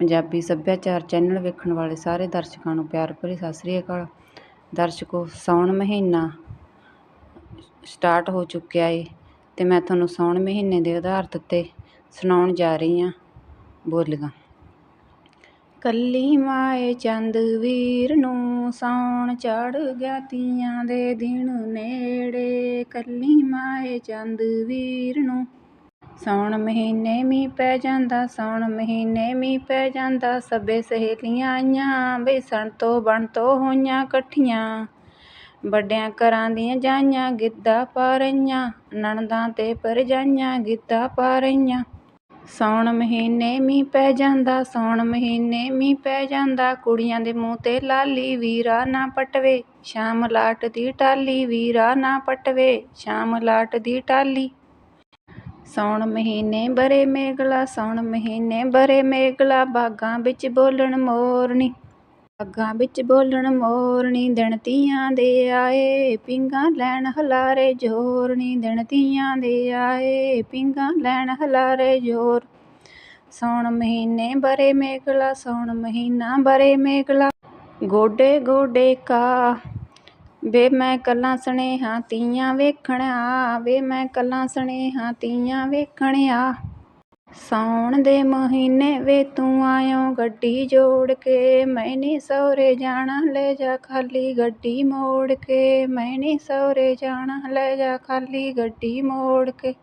ਪੰਜਾਬੀ ਸੱਭਿਆਚਾਰ ਚੈਨਲ ਵੇਖਣ ਵਾਲੇ ਸਾਰੇ ਦਰਸ਼ਕਾਂ ਨੂੰ ਪਿਆਰ ਭਰੀ ਸਤਿ ਸ੍ਰੀ ਅਕਾਲ। ਦਰਸ਼ਕੋ, ਸਾਉਣ ਮਹੀਨਾ ਸਟਾਰਟ ਹੋ ਚੁੱਕਿਆ ਏ ਤੇ ਮੈਂ ਤੁਹਾਨੂੰ ਸਾਉਣ ਮਹੀਨੇ ਦੇ ਆਧਾਰਿਤ ਉੱਤੇ ਸੁਣਾਉਣ ਜਾ ਰਹੀ ਹਾਂ। ਬੋਲੀਆਂ। ਕੱਲੀ ਮਾਏ ਚੰਦ ਵੀਰ ਨੂੰ ਸਾਉਣ ਚੜ ਗਿਆ ਤੀਆਂ ਦੇ ਦਿਨ ਨੇੜੇ। ਕੱਲੀ ਮਾਏ ਚੰਦ ਵੀਰ ਨੂੰ ਸਾਉਣ ਮਹੀਨੇ ਮੀਂਹ ਪੈ ਜਾਂਦਾ, ਸਾਉਣ ਮਹੀਨੇ ਮੀਂਹ ਪੈ ਜਾਂਦਾ। ਸਭੇ ਸਹੇਲੀਆਂ ਆਈਆਂ, ਬੇਸਣ ਤੋਂ ਬਣ ਤੋਂ ਹੋਈਆਂ ਇਕੱਠੀਆਂ ਵੱਡਿਆਂ ਘਰਾਂ ਦੀਆਂ ਜਾਈਆਂ, ਗਿੱਧਾ ਪਾ ਰਹੀਆਂ। ਨਣਦਾਂ ਤੇ ਭਰਜਾਈਆਂ ਗਿੱਧਾ ਪਾ ਰਹੀਆਂ। ਸਾਉਣ ਮਹੀਨੇ ਮੀਂਹ ਪੈ ਜਾਂਦਾ, ਸਾਉਣ ਮਹੀਨੇ ਮੀਂਹ ਪੈ ਜਾਂਦਾ। ਕੁੜੀਆਂ ਦੇ ਮੂੰਹ ਤੇ ਲਾਲੀ ਵੀਰਾ ਨਾ ਪਟਵੇ। ਸ਼ਾਮ ਲਾਟ ਦੀ ਟਾਹਲੀ ਵੀਰਾ ਨਾ ਪਟਵੇ। ਸ਼ਾਮ ਲਾਟ ਦੀ ਟਾਹਲੀ ਸਾਉਣ ਮਹੀਨੇ ਬਰੇ ਮੇਘਲਾ ਸਾਉਣ ਮਹੀਨੇ ਬਰੇ ਮੇਘਲਾ ਬਾਗਾਂ ਵਿੱਚ ਬੋਲਣ ਮੋਰਨੀ। ਬਾਗਾਂ ਵਿੱਚ ਬੋਲਣ ਮੋਰਨੀ, ਦਿਨ ਤੀਆਂ ਦੇ ਆਏ, ਪਿੰਗਾਂ ਲੈਣ ਹਲਾਰੇ ਜੋਰਨੀ। ਦਿਨ ਤੀਆਂ ਦੇ ਆਏ, ਪਿੰਗਾਂ ਲੈਣ ਹਲਾਰੇ ਜੋਰ। ਸਾਉਣ ਮਹੀਨੇ ਬਰੇ ਮੇਘਲਾ ਸਾਉਣ ਮਹੀਨਾ ਬਰੇ ਮੇਘਲਾ ਗੋਡੇ ਗੋਡੇ ਕਾ ਵੇ ਮੈਂ ਕੱਲਾ ਸਣੇਹਾ ਤੀਆਂ ਵੇਖਣ ਆ, ਵੇ ਮੈਂ ਕੱਲਾ ਸਣੇਹਾ ਤੀਆਂ ਵੇਖਣ ਆ। ਸਾਉਣ ਦੇ ਮਹੀਨੇ ਵੇ ਤੂੰ ਆਇਓ ਗੱਡੀ ਜੋੜ ਕੇ ਮੈਂ ਨੀ ਸਹੁਰੇ ਜਾਣਾ ਲੈ ਜਾ ਖਾਲੀ ਗੱਡੀ ਮੋੜ ਕੇ ਮੈਂ ਨੀ ਸਹੁਰੇ ਜਾਣਾ ਲੈ ਜਾ ਖਾਲੀ ਗੱਡੀ ਮੋੜ ਕੇ।